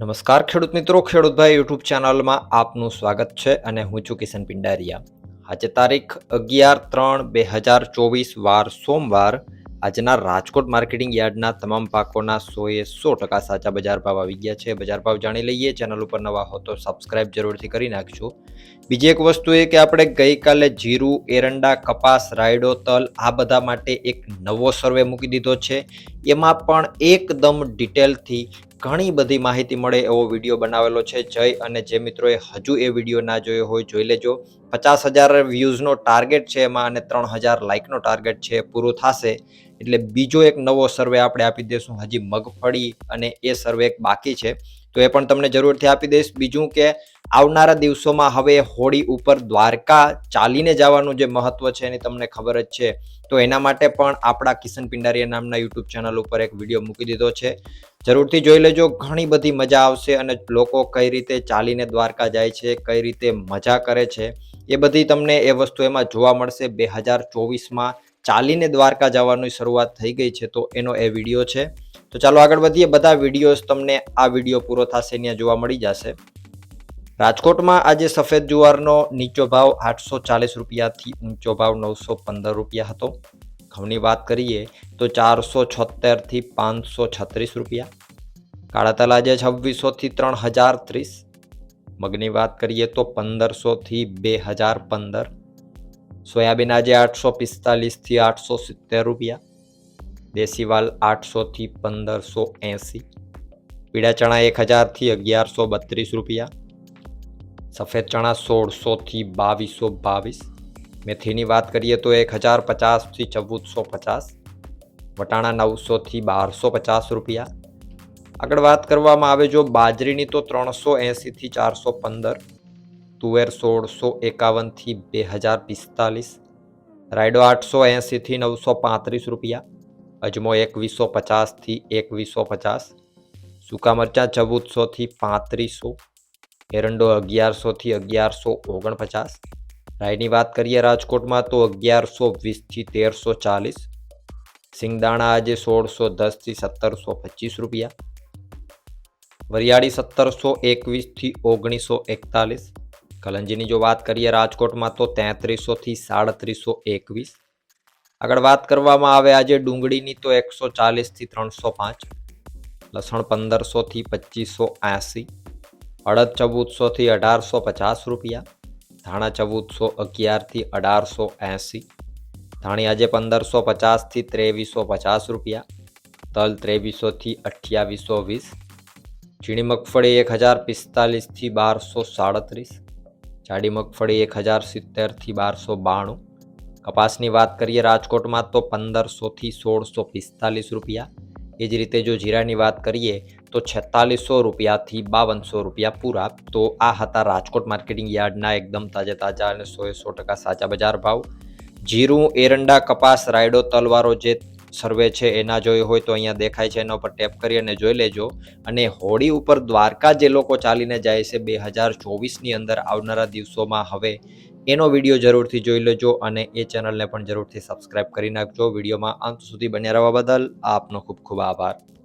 નમસ્કાર ખેડૂત મિત્રો ખેડૂતભાઈ યુટ્યુબ ચેનલમાં આપનું સ્વાગત છે અને હું છું કિશન પિંડારિયા. આજે તારીખ અગિયાર ત્રણ બે હજાર ચોવીસ, વાર સોમવાર, આજના રાજકોટ માર્કેટિંગ યાર્ડના તમામ પાકોના સોએ સો ટકા સાચા બજાર ભાવ આવી ગયા છે. બજાર ભાવ જાણી લઈએ. ચેનલ ઉપર નવા હો તો સબસ્ક્રાઇબ જરૂરથી કરી નાખજો. બીજી એક વસ્તુ એ કે આપણે ગઈકાલે જીરું, એરંડા, કપાસ, રાયડો, તલ આ બધા માટે એક નવો સર્વે મૂકી દીધો છે. એમાં પણ એકદમ ડિટેલથી ઘણી બધી માહિતી મળે એવો વીડિયો બનાવેલો છે. જય અને જે મિત્રોએ હજુ એ વીડિયો ના જોયો હોય જોઈ લેજો. પચાસ હજાર વ્યૂઝનો ટાર્ગેટ છે એમાં અને ત્રણ હજાર લાઇકનો ટાર્ગેટ છે પૂરું થશે. એટલે બીજો એક નવો સર્વે આપણે આપી દઈશું હજી મગફળી અને એ સર્વે એક બાકી છે. તો એ પણ તમને જરૂરથી આપી દઈશ. બીજું કે આવનારા દિવસોમાં હવે હોળી ઉપર દ્વારકા ચાલીને જવાનું જે મહત્વ છે એની તમને ખબર જ છે. તો એના માટે પણ આપણા કિશન પિંડારીયા નામના યુટ્યુબ ચેનલ ઉપર એક વીડિયો મૂકી દીધો છે. જરૂરથી જોઈ લેજો, ઘણી બધી મજા આવશે અને લોકો કઈ રીતે ચાલીને દ્વારકા જાય છે, કઈ રીતે મજા કરે છે, એ બધી તમને એ વસ્તુ એમાં જોવા મળશે. બે હજાર ચોવીસમાં ચાલીને દ્વારકા જવાની શરૂઆત થઈ ગઈ છે તો એનો એ વીડિયો છે. તો ચાલો આગળ વધીએ. બધા વિડીયોઝ તમને આ વીડિયો પૂરો થશે ત્યાં જોવા મળી જશે. રાજકોટમાં આજે સફેદ જુવારનો નીચો ભાવ આઠસો ચાલીસ રૂપિયાથી ઊંચો ભાવ નવસો પંદર રૂપિયા હતો. ઘઉંની વાત કરીએ તો ચારસો છોતેરથી પાંચસો છત્રીસ રૂપિયા. કાળા તલ આજે છવ્વીસોથી ત્રણ હજાર ત્રીસ. મગની વાત કરીએ તો પંદરસોથી બે હજાર પંદર. સોયાબીન આજે આઠસો પિસ્તાલીસથી આઠસો સિત્તેર રૂપિયા. દેશી વાલ આઠસોથી પંદરસો એંસી. પીળા ચણા એક હજારથી અગિયારસો બત્રીસ રૂપિયા. સફેદ ચણા સોળસોથી બાવીસો બાવીસ. મેથીની વાત કરીએ તો એક હજાર પચાસથી ચૌદસો પચાસ. વટાણા નવસોથી બારસો પચાસ રૂપિયા. આગળ વાત કરવામાં આવે જો બાજરીની તો ત્રણસો એંસીથી ચારસો પંદર. તુવેર સોળસો એકાવનથી બે હજાર પિસ્તાલીસ. રાયડો આઠસો એંસીથી નવસો પાંત્રીસ રૂપિયા. અજમો એકવીસો પચાસથી એકવીસો પચાસ, સૂકા મરચાં ચૌદસોથી પાંત્રીસો, એરંડો અગિયારસોથી અગિયારસો ઓગણપચાસ રાયની વાત કરીએ રાજકોટમાં તો અગિયારસો વીસથી તેરસો ચાલીસ, સિંગદાણા આજે સોળસો દસથી સત્તરસો પચીસ રૂપિયા, વરિયાળી સત્તરસો એકવીસથી ઓગણીસો એકતાલીસ, કલંજીની જો વાત કરીએ રાજકોટમાં તો તેત્રીસોથી સાડત્રીસો એકવીસ આગળ વાત કરવામાં આવે આજે ડુંગળીની તો એકસો ચાલીસથી ત્રણસો પાંચ, લસણ પંદરસોથી પચીસો એંસી અડદ ચૌદસોથી અઢારસો પચાસ રૂપિયા, ધાણા ચૌદસો અગિયારથી અઢારસો એંસી, ધાણી આજે પંદરસો પચાસથી ત્રેવીસો પચાસ રૂપિયા, તલ ત્રેવીસોથી અઠ્યાવીસો વીસ, ઝીણી મગફળી એક હજાર પિસ્તાલીસથી બારસો સાડત્રીસ, જાડી મગફળી એક હજાર સિત્તેરથી બારસો બાણું કપાસની વાત કરીએ રાજકોટમાં તો પંદરસોથી સોળસો પિસ્તાલીસ રૂપિયા. એ જ રીતે જો જીરાની વાત કરીએ તો છેતાલીસો રૂપિયાથી બાવનસો રૂપિયા પૂરા. તો આ હતા રાજકોટ માર્કેટિંગ યાર્ડના એકદમ તાજા તાજા અને સો સો ટકા સાચા બજાર ભાવ. જીરું, એરંડા, કપાસ, રાયડો, તલવારો જે સર્વે છે એના જોયો હોય તો અહીંયા દેખાય છે, એના ઉપર ટેપ કરી અને જોઈ લેજો. અને હોળી ઉપર દ્વારકા જે લોકો ચાલીને જાય છે બે હજાર ચોવીસની અંદર આવનારા દિવસોમાં હવે એનો વીડિયો જરૂરથી જોઈ લેજો અને એ ચેનલને પણ જરૂરથી સબસ્ક્રાઇબ કરી નાખજો. વિડીયોમાં અંત સુધી બન્યા રહેવા બદલ આપનો ખૂબ ખૂબ આભાર.